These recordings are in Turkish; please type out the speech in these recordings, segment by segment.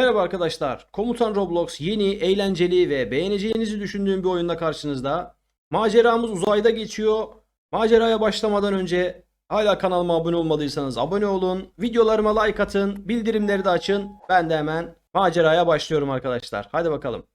Merhaba arkadaşlar. Komutan Roblox yeni, eğlenceli ve beğeneceğinizi düşündüğüm bir oyunda karşınızda. Maceramız uzayda geçiyor. Maceraya başlamadan önce hala kanalıma abone olmadıysanız abone olun. Videolarıma like atın. Bildirimleri de açın. Ben de hemen maceraya başlıyorum arkadaşlar. Hadi bakalım.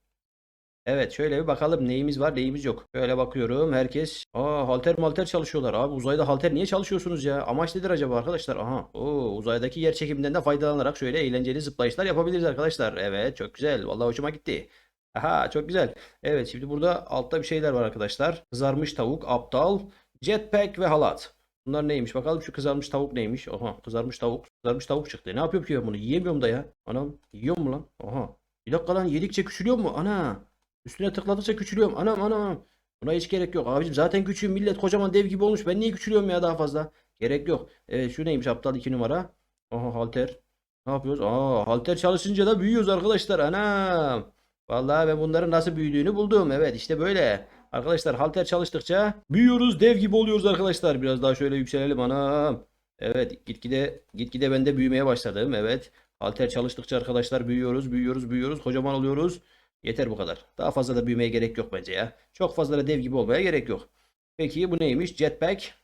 Evet şöyle bir bakalım neyimiz var neyimiz yok. Şöyle bakıyorum herkes. Aa halter malter çalışıyorlar abi. Uzayda halter niye çalışıyorsunuz ya? Amaç nedir acaba arkadaşlar? Aha. Oo, uzaydaki yer çekiminden de faydalanarak şöyle eğlenceli zıplayışlar yapabiliriz arkadaşlar. Evet çok güzel. Vallahi hoşuma gitti. Aha çok güzel. Evet şimdi burada altta bir şeyler var arkadaşlar. Kızarmış tavuk, aptal, jetpack ve halat. Bunlar neymiş? Bakalım şu kızarmış tavuk neymiş? Aha kızarmış tavuk. Kızarmış tavuk çıktı. Ne yapıyorum ki ben bunu? Yiyemiyorum da ya. Anam yiyor mu lan? Aha. Bir dakika lan yedikçe küçülüyor mu? Ana. Üstüne tıkladıkça küçülüyorum. Anam anam. Buna hiç gerek yok. Abicim zaten küçüğüm. Millet kocaman dev gibi olmuş. Ben niye küçülüyorum ya daha fazla? Gerek yok. Evet şu neymiş aptal 2 numara. Aha halter. Ne yapıyoruz? Aa halter çalışınca da büyüyoruz arkadaşlar. Anam. Vallahi ben bunların nasıl büyüdüğünü buldum. Evet işte böyle. Arkadaşlar halter çalıştıkça büyüyoruz. Dev gibi oluyoruz arkadaşlar. Biraz daha şöyle yükselelim. Anam. Evet gitgide gitgide ben de büyümeye başladım. Evet. Halter çalıştıkça arkadaşlar büyüyoruz, büyüyoruz, büyüyoruz. Kocaman oluyoruz. Yeter bu kadar. Daha fazla da büyümeye gerek yok bence ya. Çok fazla da dev gibi olmaya gerek yok. Peki bu neymiş? Jetpack.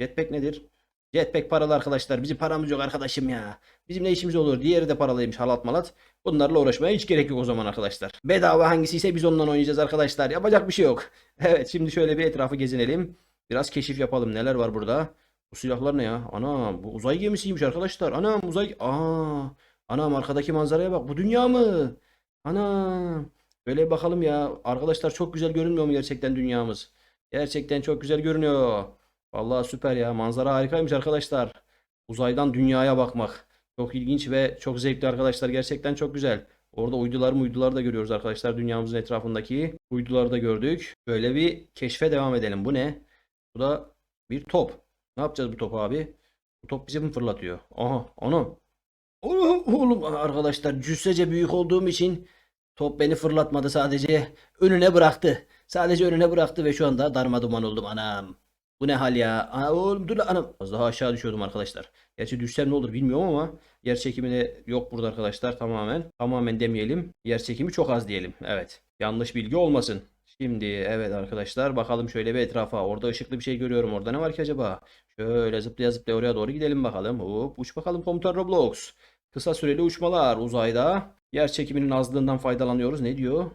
Jetpack nedir? Jetpack paralı arkadaşlar. Bizim paramız yok arkadaşım ya. Bizim ne işimiz olur? Diğeri de paralıymış halat malat. Bunlarla uğraşmaya hiç gerek yok o zaman arkadaşlar. Bedava hangisiyse biz ondan oynayacağız arkadaşlar. Yapacak bir şey yok. Evet şimdi şöyle bir etrafı gezinelim. Biraz keşif yapalım. Neler var burada? Bu silahlar ne ya? Ana bu uzay gemisiymiş arkadaşlar. Anam uzay... Aa, anam arkadaki manzaraya bak. Bu dünya mı? Ana. Böyle bakalım ya. Arkadaşlar çok güzel görünmüyor mu gerçekten dünyamız? Gerçekten çok güzel görünüyor. Vallahi süper ya. Manzara harikaymış arkadaşlar. Uzaydan dünyaya bakmak. Çok ilginç ve çok zevkli arkadaşlar. Gerçekten çok güzel. Orada uydular mı uydular da görüyoruz arkadaşlar. Dünyamızın etrafındaki uyduları da gördük. Böyle bir keşfe devam edelim. Bu ne? Bu da bir top. Ne yapacağız bu topu abi? Bu top bizi mi fırlatıyor? Aha. Oh, Oğlum arkadaşlar cüssece büyük olduğum için top beni fırlatmadı sadece önüne bıraktı. Sadece önüne bıraktı ve şu anda darmaduman oldum anam. Bu ne hal ya? Aa, oğlum dur lan anam. Az daha aşağı düşüyordum arkadaşlar. Gerçi düşsem ne olur bilmiyorum ama yer çekimi de yok burada arkadaşlar tamamen. Tamamen demeyelim. Yer çekimi çok az diyelim. Evet. Yanlış bilgi olmasın. Şimdi evet arkadaşlar bakalım şöyle bir etrafa. Orada ışıklı bir şey görüyorum. Orada ne var ki acaba? Şöyle zıplaya zıplaya oraya doğru gidelim bakalım. Hop uç bakalım komutan Roblox. Kısa süreli uçmalar uzayda. Yer çekiminin azlığından faydalanıyoruz. Ne diyor?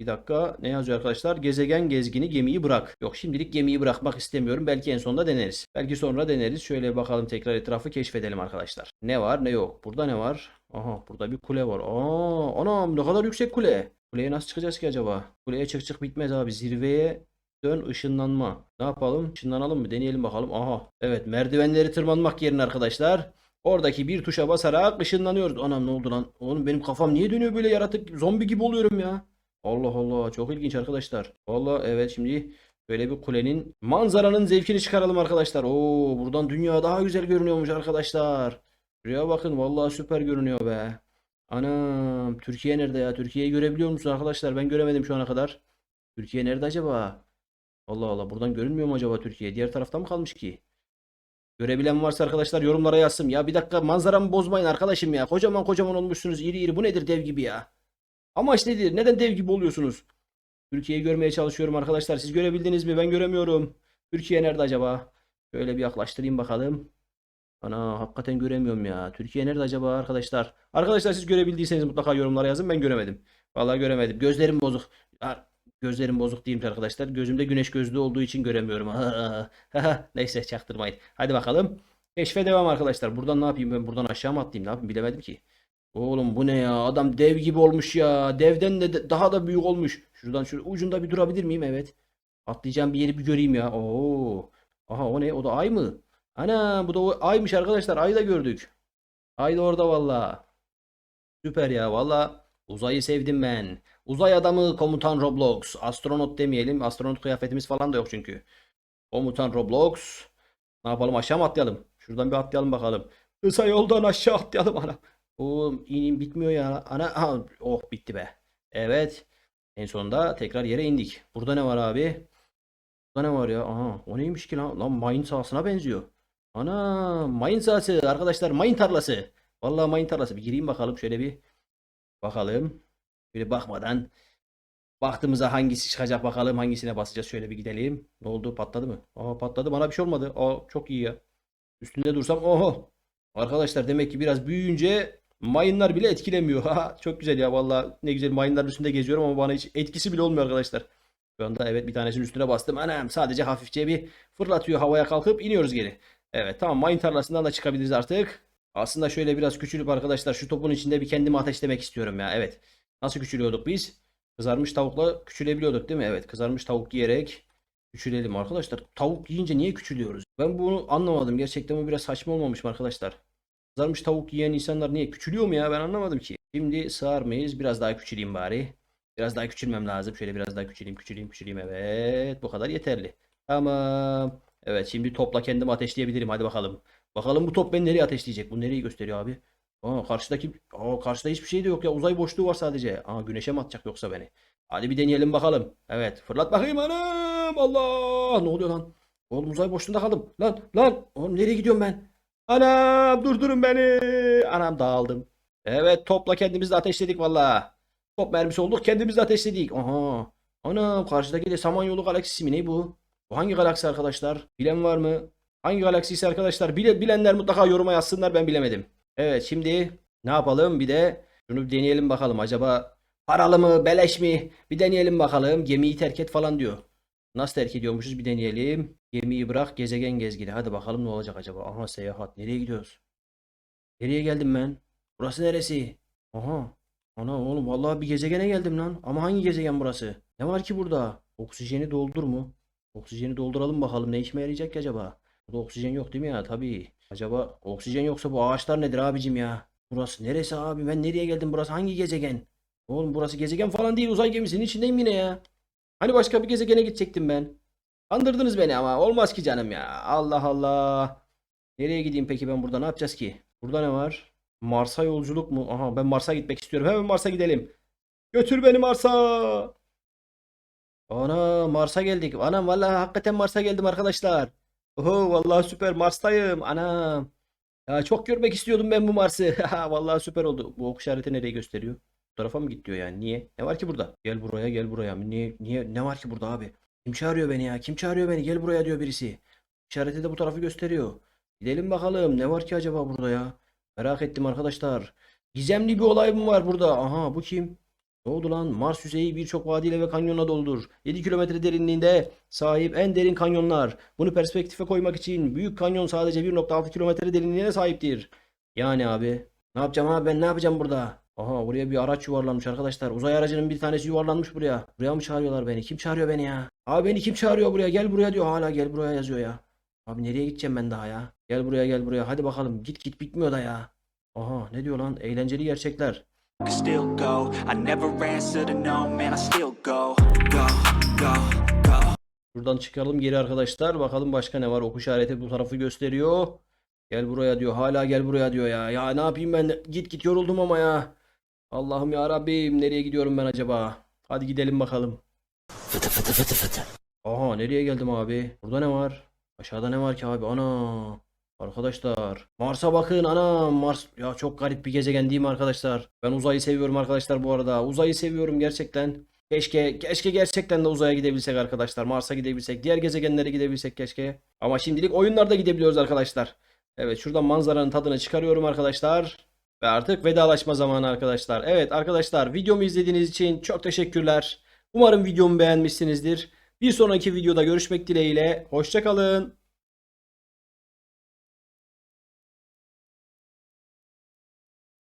Bir dakika ne yazıyor arkadaşlar? Gezegen gezgini gemiyi bırak. Yok şimdilik gemiyi bırakmak istemiyorum. Belki en sonunda deneriz. Belki sonra deneriz. Şöyle bakalım tekrar etrafı keşfedelim arkadaşlar. Ne var ne yok. Burada ne var? Aha burada bir kule var. Aa anam ne kadar yüksek kule. Kuleye nasıl çıkacağız ki acaba? Kuleye çık çık bitmez abi. Zirveye dön ışınlanma. Ne yapalım? Işınlanalım mı? Deneyelim bakalım. Aha. Evet merdivenleri tırmanmak yerine arkadaşlar. Oradaki bir tuşa basarak ışınlanıyoruz. Anam ne oldu lan? Oğlum benim kafam niye dönüyor böyle yaratık zombi gibi oluyorum ya. Allah Allah çok ilginç arkadaşlar. Vallahi evet şimdi böyle bir kulenin manzaranın zevkini çıkaralım arkadaşlar. Oo buradan dünya daha güzel görünüyormuş arkadaşlar. Şuraya bakın vallahi süper görünüyor be. Anam Türkiye nerede ya? Türkiye'yi görebiliyor musun arkadaşlar? Ben göremedim şu ana kadar. Türkiye nerede acaba? Allah Allah buradan görünmüyor mu acaba Türkiye? Diğer tarafta mı kalmış ki? Görebilen varsa arkadaşlar yorumlara yazsın. Ya bir dakika manzaramı bozmayın arkadaşım ya. Kocaman kocaman olmuşsunuz iri iri. Bu nedir dev gibi ya? Amaç nedir? Neden dev gibi oluyorsunuz? Türkiye'yi görmeye çalışıyorum arkadaşlar. Siz görebildiniz mi? Ben göremiyorum. Türkiye nerede acaba? Şöyle bir yaklaştırayım bakalım. Ana hakikaten göremiyorum ya. Türkiye nerede acaba arkadaşlar? Arkadaşlar siz görebildiyseniz mutlaka yorumlara yazın. Ben göremedim. Vallahi göremedim. Gözlerim bozuk. Gözlerim bozuk diyeyim arkadaşlar. Gözümde güneş gözlüğü olduğu için göremiyorum. Neyse çaktırmayın. Hadi bakalım. Keşfe devam arkadaşlar. Buradan ne yapayım ben? Buradan aşağı mı atlayayım? Ne yapayım bilemedim ki. Oğlum bu ne ya? Adam dev gibi olmuş ya. Devden de de- daha da büyük olmuş. Şuradan şöyle ucunda bir durabilir miyim? Evet. Atlayacağım bir yeri bir göreyim ya. Oo. Aha o ne? O da ay mı? Ana bu da o aymış arkadaşlar. Ayı da gördük. Ay da orada valla. Süper ya valla. Uzayı sevdim ben. Uzay adamı komutan Roblox. Astronot demeyelim. Astronot kıyafetimiz falan da yok çünkü. Komutan Roblox. Ne yapalım aşağı mı atlayalım? Şuradan bir atlayalım bakalım. Kısa yoldan aşağı atlayalım ana. Oğlum inim bitmiyor ya. Ana aha, oh bitti be. Evet. En sonunda tekrar yere indik. Burada ne var abi? Burada ne var ya? Aha o neymiş ki lan? Lan mayın sahasına benziyor. Ana mayın sahası arkadaşlar mayın tarlası. Vallahi mayın tarlası. Bir gireyim bakalım şöyle bir. Bakalım. Böyle bakmadan baktığımıza hangisi çıkacak bakalım hangisine basacağız. Şöyle bir gidelim. Ne oldu? Patladı mı? Aa patladı. Bana bir şey olmadı. Aa çok iyi ya. Üstünde dursam oho. Arkadaşlar demek ki biraz büyüyünce mayınlar bile etkilemiyor. Çok güzel ya vallahi ne güzel mayınların üstünde geziyorum ama bana hiç etkisi bile olmuyor arkadaşlar. Şu anda evet bir tanesinin üstüne bastım. Anam sadece hafifçe bir fırlatıyor havaya kalkıp iniyoruz geri. Evet tamam mayın tarlasından da çıkabiliriz artık. Aslında şöyle biraz küçülüp arkadaşlar şu topun içinde bir kendimi ateşlemek istiyorum ya. Evet. Nasıl küçülüyorduk biz? Kızarmış tavukla küçülebiliyorduk değil mi? Evet kızarmış tavuk yiyerek küçülelim arkadaşlar. Tavuk yiyince niye küçülüyoruz? Ben bunu anlamadım. Gerçekten bu biraz saçma olmamış mı arkadaşlar? Kızarmış tavuk yiyen insanlar niye küçülüyor mu ya? Ben anlamadım ki. Şimdi sığar mıyız? Biraz daha küçüleyim bari. Biraz daha küçülmem lazım. Şöyle biraz daha küçüleyim, küçüleyim, küçüleyim. Evet, bu kadar yeterli. Tamam. Evet, şimdi topla kendimi ateşleyebilirim. Hadi bakalım. Bakalım bu top beni nereye ateşleyecek? Bu nereyi gösteriyor abi? Aa, karşıdaki Aa, karşıda hiçbir şey de yok ya. Uzay boşluğu var sadece. Aa, güneşe mi atacak yoksa beni? Hadi bir deneyelim bakalım. Evet, fırlat bakayım anam. Allah! Ne oluyor lan? Oğlum uzay boşluğunda kaldım. Lan, lan. Oğlum nereye gidiyorum ben? Anam, durdurun beni. Anam dağıldım. Evet, topla kendimizi ateşledik valla. Top mermisi olduk, kendimizi ateşledik. Aha. Ana, karşıdaki de Samanyolu galaksisi mi ne bu? Bu hangi galaksi arkadaşlar? Bilen var mı? Hangi galaksiyse arkadaşlar? Bile, bilenler mutlaka yoruma yazsınlar ben bilemedim. Evet şimdi ne yapalım? Bir de şunu bir deneyelim bakalım. Acaba paralı mı, beleş mi? Bir deneyelim bakalım. Gemiyi terk et falan diyor. Nasıl terk ediyormuşuz bir deneyelim. Gemiyi bırak gezegen gezgini. Hadi bakalım ne olacak acaba. Aha seyahat. Nereye gidiyoruz? Nereye geldim ben? Burası neresi? Aha. Ana oğlum vallahi bir gezegene geldim lan. Ama hangi gezegen burası? Ne var ki burada? Oksijeni doldur mu? Oksijeni dolduralım bakalım. Ne işime yarayacak ki acaba? Burada oksijen yok değil mi ya? Tabii. Acaba oksijen yoksa bu ağaçlar nedir abicim ya? Burası neresi abi? Ben nereye geldim? Burası hangi gezegen? Oğlum burası gezegen falan değil. Uzay gemisinin içindeyim yine ya. Hani başka bir gezegene gidecektim ben. Andırdınız beni ama. Olmaz ki canım ya. Allah Allah. Nereye gideyim peki ben burada? Ne yapacağız ki? Burada ne var? Mars'a yolculuk mu? Aha ben Mars'a gitmek istiyorum. Hemen Mars'a gidelim. Götür beni Mars'a. Ana Mars'a geldik. Anam vallahi hakikaten Mars'a geldim arkadaşlar. Oho vallahi süper Mars'tayım. Anam. Ya çok görmek istiyordum ben bu Mars'ı. Vallahi süper oldu. Bu ok işareti nereye gösteriyor? Bu tarafa mı git diyor yani. Niye? Ne var ki burada? Gel buraya gel buraya. Niye, niye, ne var ki burada abi? Kim çağırıyor beni ya? Kim çağırıyor beni? Gel buraya diyor birisi. İşareti de bu tarafı gösteriyor. Gidelim bakalım. Ne var ki acaba burada ya? Merak ettim arkadaşlar. Gizemli bir olay mı var burada? Aha bu kim? Ne oldu lan? Mars yüzeyi birçok vadiyle ve kanyonla doludur. 7 kilometre derinliğinde sahip en derin kanyonlar. Bunu perspektife koymak için Büyük Kanyon sadece 1.6 kilometre derinliğine sahiptir. Yani abi. Ne yapacağım abi ben ne yapacağım burada? Aha buraya bir araç yuvarlanmış arkadaşlar. Uzay aracının bir tanesi yuvarlanmış buraya. Buraya mı çağırıyorlar beni? Kim çağırıyor beni ya? Abi beni kim çağırıyor buraya? Gel buraya diyor. Hala gel buraya yazıyor ya. Abi nereye gideceğim ben daha ya? Gel buraya gel buraya. Hadi bakalım. Git git bitmiyor da ya. Aha ne diyor lan? Eğlenceli gerçekler. Could still go. I never answer to no, man, I still go, go, go, go. Buradan çıkalım geri arkadaşlar. Bakalım başka ne var? Ok işareti bu tarafı gösteriyor. Gel buraya diyor. Hala gel buraya diyor ya. Ya ne yapayım ben? Git git yoruldum ama ya. Allah'ım ya Rabbim nereye gidiyorum ben acaba? Hadi gidelim bakalım. Fıtı fıtı fıtı fıtı. Aha nereye geldim abi? Burada ne var? Aşağıda ne var ki abi? Ana. Arkadaşlar. Mars'a bakın ana. Mars ya çok garip bir gezegen değil mi arkadaşlar? Ben uzayı seviyorum arkadaşlar bu arada. Uzayı seviyorum gerçekten. Keşke keşke gerçekten de uzaya gidebilsek arkadaşlar. Mars'a gidebilsek, diğer gezegenlere gidebilsek keşke. Ama şimdilik oyunlarda gidebiliyoruz arkadaşlar. Evet şuradan manzaranın tadını çıkarıyorum arkadaşlar. Ve artık vedalaşma zamanı arkadaşlar. Evet arkadaşlar videomu izlediğiniz için çok teşekkürler. Umarım videomu beğenmişsinizdir. Bir sonraki videoda görüşmek dileğiyle. Hoşçakalın.